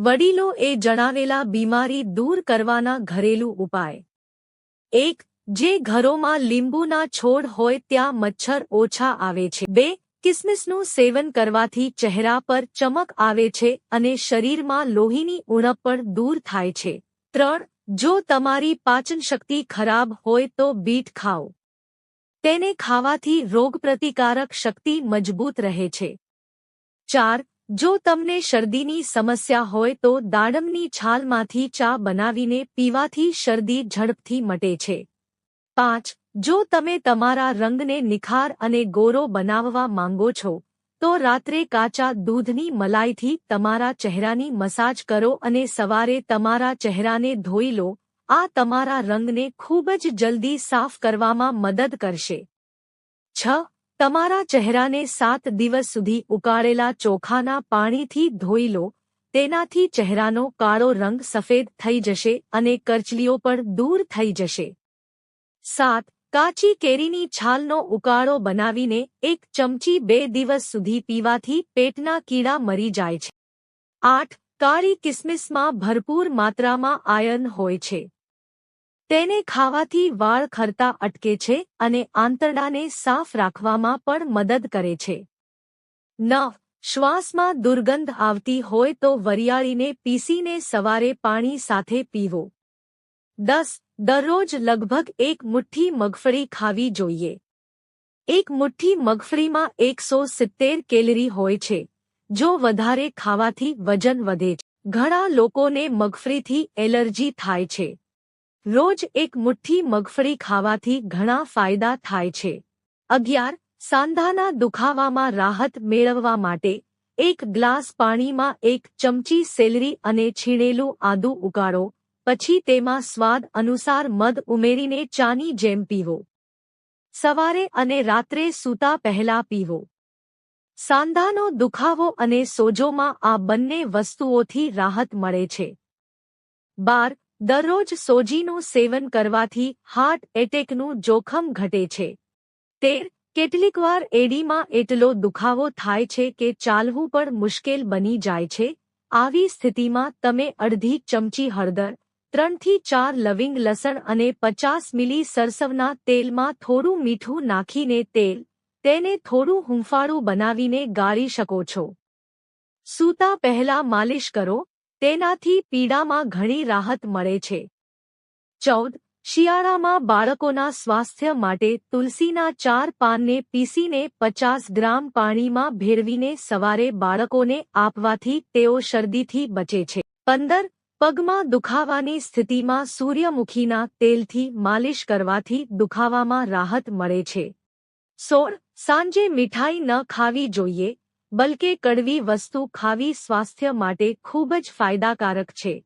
વડીલો એ જણાવેલા બીમારી દૂર કરવાના ઘરેલું ઉપાય. એક, જે ઘરોમાં લીંબુના છોડ હોય ત્યાં મચ્છર ઓછા આવે છે. બે, કિસમિસનું સેવન કરવાથી ચહેરા પર ચમક આવે છે અને શરીરમાં લોહીની ઉણપ પણ દૂર થાય છે. ત્રણ, જો તમારી પાચન શક્તિ ખરાબ હોય તો બીટ ખાઓ. તેને ખાવાથી રોગપ્રતિકારક શક્તિ મજબૂત રહે છે. ચાર જો તમને શરદીની સમસ્યા હોય તો દાડમની છાલમાંથી ચા બનાવીને પીવાથી શરદી ઝડપથી મટે છે. પાંચ, જો તમે તમારા રંગને નિખાર અને ગોરો બનાવવા માંગો છો, તો રાત્રે કાચા દૂધની મલાઈથી તમારા ચહેરાની મસાજ કરો અને સવારે તમારા ચહેરાને ધોઈ લો. આ તમારા રંગને ખૂબ જ જલ્દી સાફ કરવામાં મદદ કરશે. છ તમારા ચહેરાને સાત દિવસ સુધી ઉકાળેલા ચોખાના પાણીથી ધોઈ લો, તેનાથી ચહેરાનો કાળો રંગ સફેદ થઈ જશે અને કરચલીઓ પણ દૂર થઈ જશે. સાત, કાચી કેરીની છાલનો ઉકાળો બનાવીને એક ચમચી બે દિવસ સુધી પીવાથી પેટના કીડા મરી જાય છે. આઠ, કાળી કિસમિસમાં ભરપૂર માત્રામાં આયર્ન હોય છે. તેને ખાવાથી વાળ ખરતા અટકે છે અને આંતરડાને સાફ રાખવામાં પણ મદદ કરે છે. નવ શ્વાસમાં દુર્ગંધ આવતી હોય તો વરિયાળીને પીસીને સવારે પાણી સાથે પીવો. દસ, દરરોજ લગભગ એક મુઠ્ઠી મગફળી ખાવી જોઈએ. એક મુઠ્ઠી મગફળીમાં એકસો સિત્તેર કેલરી હોય છે. જો વધારે ખાવાથી વજન વધે છે. ઘણા લોકોને મગફળીથી એલર્જી થાય છે. રોજ એક મુઠ્ઠી મગફળી ખાવાથી ઘણા ફાયદા થાય છે. અગિયાર, સાંધાના દુખાવામાં રાહત મેળવવા માટે એક ગ્લાસ પાણીમાં એક ચમચી સેલરી અને છીણેલું આદુ ઉકાળો, પછી તેમાં સ્વાદ અનુસાર મધ ઉમેરીને ચાની જેમ પીવો. સવારે અને રાત્રે સૂતા પહેલા પીવો. સાંધાનો દુખાવો અને સોજોમાં આ બંને વસ્તુઓથી રાહત મળે છે. બાર દરરોજ સોજીનું સેવન કરવાથી હાર્ટ એટેકનું જોખમ ઘટે છે. તેર કેટલીકવાર એડીમાં એટલો દુખાવો થાય છે કે ચાલવું પણ મુશ્કેલ બની જાય છે. આવી સ્થિતિમાં તમે અડધી ચમચી હળદર, ત્રણથી ચાર લવિંગ લસણ અને પચાસ મિલી સરસવના તેલમાં થોડું મીઠું નાખીને તેલ, તેને થોડું હુંફાળું બનાવીને ગાળી શકો છો. સૂતા પહેલા માલિશ કરો તેનાથી પીડામાં ઘણી રાહત મળે છે. ચૌદ, શિયાળામાં બાળકોના સ્વાસ્થ્ય માટે તુલસીના ચાર પાનને પીસીને પચાસ ગ્રામ પાણીમાં ભેળવીને સવારે બાળકોને આપવાથી તેઓ શરદીથી બચે છે. પંદર, પગમાં દુખાવાની સ્થિતિમાં સૂર્યમુખીના તેલથી માલિશ કરવાથી દુખાવામાં રાહત મળે છે. સોળ, સાંજે મીઠાઈ ન ખાવી જોઈએ બલકે કડવી વસ્તુ ખાવી સ્વાસ્થ્ય માટે ખૂબ જ ફાયદાકારક છે.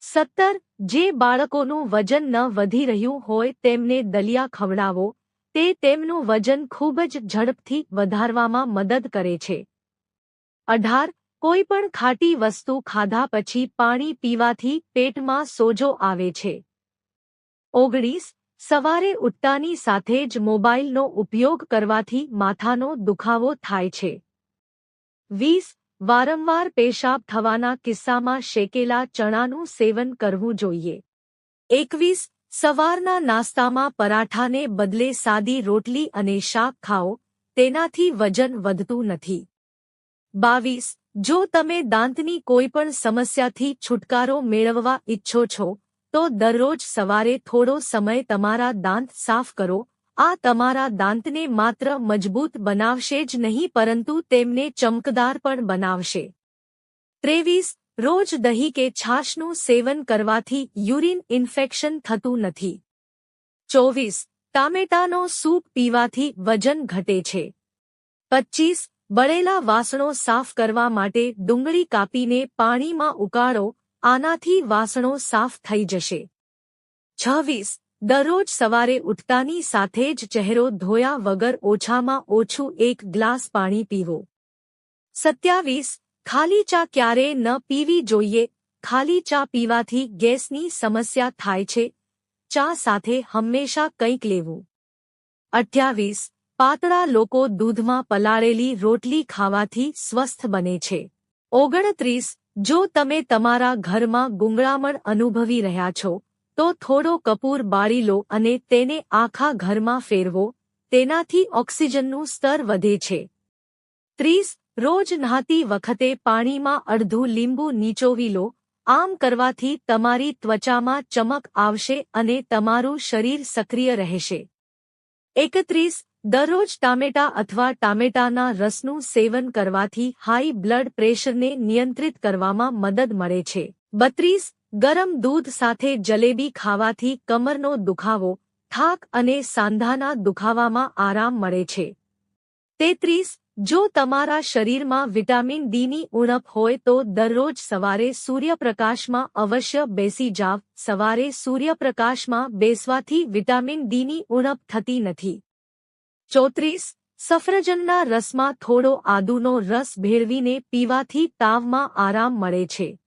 સત્તર, જે બાળકોનું વજન ન વધી રહ્યું હોય તેમને દલિયા ખવડાવો, તે તેમનું વજન ખૂબ જ ઝડપથી વધારવામાં મદદ કરે છે. અઢાર, કોઈ પણ ખાટી વસ્તુ ખાધા પછી પાણી પીવાથી પેટમાં સોજો આવે છે. ઓગણીસ, સવારે ઉઠતાની સાથે જ મોબાઈલનો ઉપયોગ કરવાથી માથાનો દુખાવો થાય છે. વીસ, વારંવાર પેશાબ થવાના કિસ્સામાં શેકેલા ચણાનું સેવન કરવું જોઈએ. એકવીસ, સવારના નાસ્તામાં પરાઠાને બદલે સાદી રોટલી અને શાક ખાઓ, તેનાથી વજન વધતું નથી. બાવીસ, જો તમે દાંતની કોઈપણ સમસ્યાથી છુટકારો મેળવવા ઈચ્છો છો, તો દરરોજ સવારે થોડો સમય તમારા દાંત સાફ કરો આ તમારા દાંતને માત્ર મજબૂત બનાવશે જ નહીં, પરંતુ તેમને ચમકદાર પણ બનાવશે. ત્રેવીસ, રોજ દહીં કે છાશનું સેવન કરવાથી યુરિન ઇન્ફેક્શન થતું નથી. ચોવીસ, ટામેટાનો સૂપ પીવાથી વજન ઘટે છે. પચ્ચીસ, બળેલા વાસણો સાફ કરવા માટે ડુંગળી કાપીને પાણીમાં ઉકાળો, આનાથી વાસણો સાફ થઈ જશે. છવ્વીસ દરરોજ સવારે ઉઠતાની સાથે જ ચહેરો ધોયા વગર ઓછામાં ઓછું એક ગ્લાસ પાણી પીવો. સત્યાવીસ, ખાલી ચા ક્યારે ન પીવી જોઈએ? ખાલી ચા પીવાથી ગેસની સમસ્યા થાય છે. ચા સાથે હંમેશા કંઈક લેવું. અઠ્યાવીસ, પાતળા લોકો દૂધમાં પલાળેલી રોટલી ખાવાથી સ્વસ્થ બને છે. ઓગણત્રીસ, જો તમે તમારા ઘરમાં ગુંગળામણ અનુભવી રહ્યા છો તો થોડો કપૂર બાળી લો અને તેને આખા ઘરમાં ફેરવો, તેનાથી ઓક્સિજનનું સ્તર વધે છે. ત્રીસ, રોજ નહાતી વખતે પાણીમાં અડધું લીંબુ નીચોવી લો, આમ કરવાથી તમારી ત્વચામાં ચમક આવશે અને તમારું શરીર સક્રિય રહેશે. એકત્રીસ, દરરોજ ટામેટા અથવા ટામેટાના રસનું સેવન કરવાથી હાઈ બ્લડ પ્રેશરને નિયંત્રિત કરવામાં મદદ મળે છે. બત્રીસ ગરમ દૂધ સાથે જલેબી ખાવાથી કમરનો દુખાવો, થાક અને સાંધાના દુખાવામાં આરામ મળે છે. તેત્રીસ, જો તમારા શરીરમાં વિટામિન ડીની ઉણપ હોય તો દરરોજ સવારે સૂર્યપ્રકાશમાં અવશ્ય બેસી જાવ. સવારે સૂર્યપ્રકાશમાં બેસવાથી વિટામિન ડીની ઉણપ થતી નથી. ચોત્રીસ, સફરજનના રસમાં થોડો આદુનો રસ ભેળવીને પીવાથી તાવમાં આરામ મળે છે.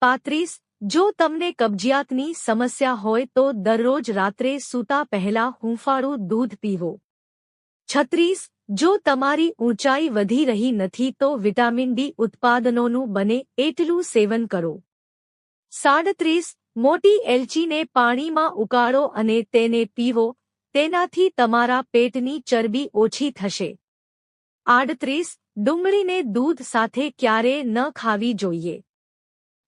પાંત્રીસ જો તમને કબજિયાતની સમસ્યા હોય તો દરરોજ રાત્રે સૂતા પહેલા હૂંફાળું દૂધ પીવો. છત્રીસ, જો તમારી ઊંચાઈ વધી રહી નથી તો વિટામિન ડી ઉત્પાદનોનું બને એટલું સેવન કરો. સાડત્રીસ, મોટી એલચીને પાણીમાં ઉકાળો અને તેને પીવો, તેનાથી તમારા પેટની ચરબી ઓછી થશે. આડત્રીસ, ડુંગળીને દૂધ સાથે ક્યારે ન ખાવી જોઈએ.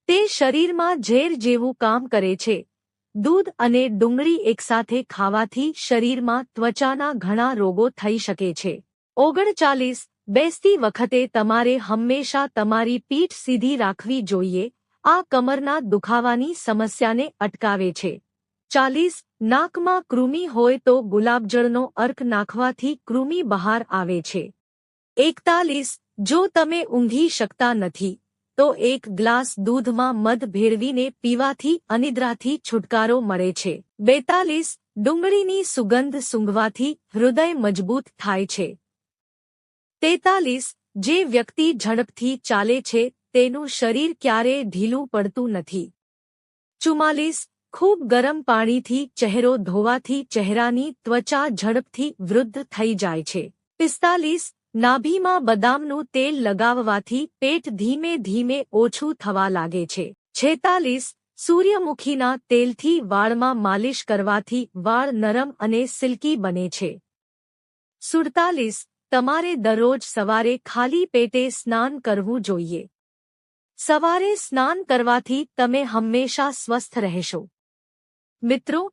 તે શરીરમાં ઝેર જેવું કામ કરે છે. દૂધ અને ડુંગળી એકસાથે ખાવાથી શરીરમાં ત્વચાના ઘણા રોગો થઈ શકે છે. ઓગણચાલીસ, બેસતી વખતે તમારે હંમેશા તમારી પીઠ સીધી રાખવી જોઈએ. આ કમરના દુખાવાની સમસ્યાને અટકાવે છે. ચાલીસ, નાકમાં કૃમિ હોય તો ગુલાબજળનો અર્ક નાખવાથી કૃમિ બહાર આવે છે. એકતાલીસ, જો તમે ઊંઘી શકતા નથી તો એક ગ્લાસ દૂધમાં મધ ભેળવીને પીવાથી અનિદ્રાથી છુટકારો મળે છે. બેતાલીસ, ડુંગળીની સુગંધ સૂંઘવાથી હૃદય મજબૂત થાય છે. તેતાલીસ, જે વ્યક્તિ ઝડપથી ચાલે છે, તેનું શરીર ક્યારેય ઢીલું પડતું નથી. ચુમ્માલીસ, ખૂબ ગરમ પાણીથી ચહેરો ધોવાથી ચહેરાની ત્વચા ઝડપથી વૃદ્ધ થઈ જાય છે. પિસ્તાલીસ નાભીમાં બદામનું તેલ લગાવવાથી પેટ ધીમે ધીમે ઓછું થવા લાગે છે. છેતાલીસ, સૂર્યમુખીના તેલથી વાળમાં માલિશ કરવાથી વાળ નરમ અને સિલ્કી બને છે. સુડતાલીસ, તમારે દરરોજ સવારે ખાલી પેટે સ્નાન કરવું જોઈએ. સવારે સ્નાન કરવાથી તમે હંમેશા સ્વસ્થ રહેશો. મિત્રો